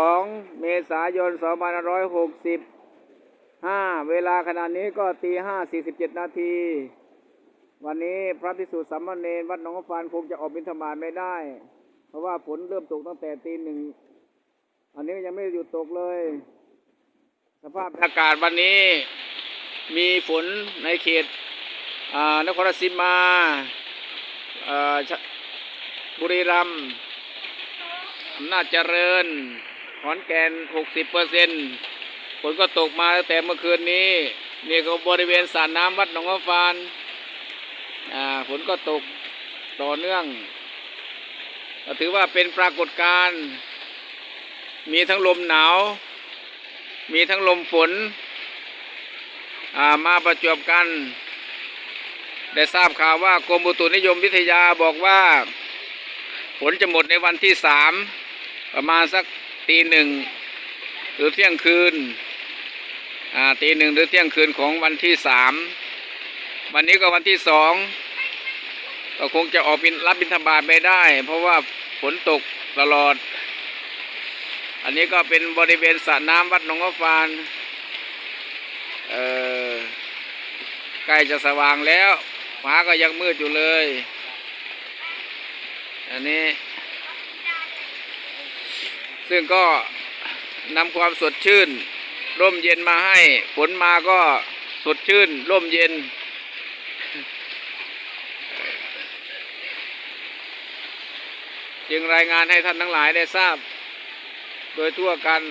2 เมษายน 2565 เวลาขณะนี้ก็ตี 5 47 นาที วันนี้พระพิสุทธิ์สัมมาเนรวัดหนองฟานคงจะออกบิณฑบาตไม่ได้ เพราะว่าฝนเริ่มตกตั้งแต่ตีหนึ่ง อันนี้ยังไม่หยุดตกเลย สภาพอากาศวันนี้มีฝนในเขตนครราชสีมาบุรีรัมย์อำนาจเจริญ ขอนแก่นหกสิบเปอร์เซ็นฝนก็ตกมาตั้งแต่เมื่อคืนนี้นี่ก็บริเวณสระน้ำวัดหนองมะฟานอ่าฝนก็ตกต่อเนื่องถือว่าเป็นปรากฏการณ์มีทั้งลมหนาว มีทั้งลมฝนอ่ามาประจวบกัน ได้ทราบข่าวว่ากรมอุตุนิยมวิทยาบอกว่า ฝนจะหมดในวันที่สามประมาณสัก ตีหนึ่งหรือเที่ยงคืนอ่าตีหนึ่งหรือเที่ยงคืนของวันที่สามวันนี้ก็วันที่สองก็คงจะออกบินรับบินธบาตไม่ได้ เพราะว่าฝนตกตลอด อันนี้ก็เป็นบริเวณสระน้ำวัดหนองฟานเออใกล้จะสว่างแล้วฟ้าก็ยังมืดอยู่เลย อันนี้ ซึ่งก็นำความสดชื่น ร่มเย็นมาให้ ฝนมาก็สดชื่น ร่มเย็น จึงรายงานให้ท่านทั้งหลายได้ทราบ โดยทั่วกัน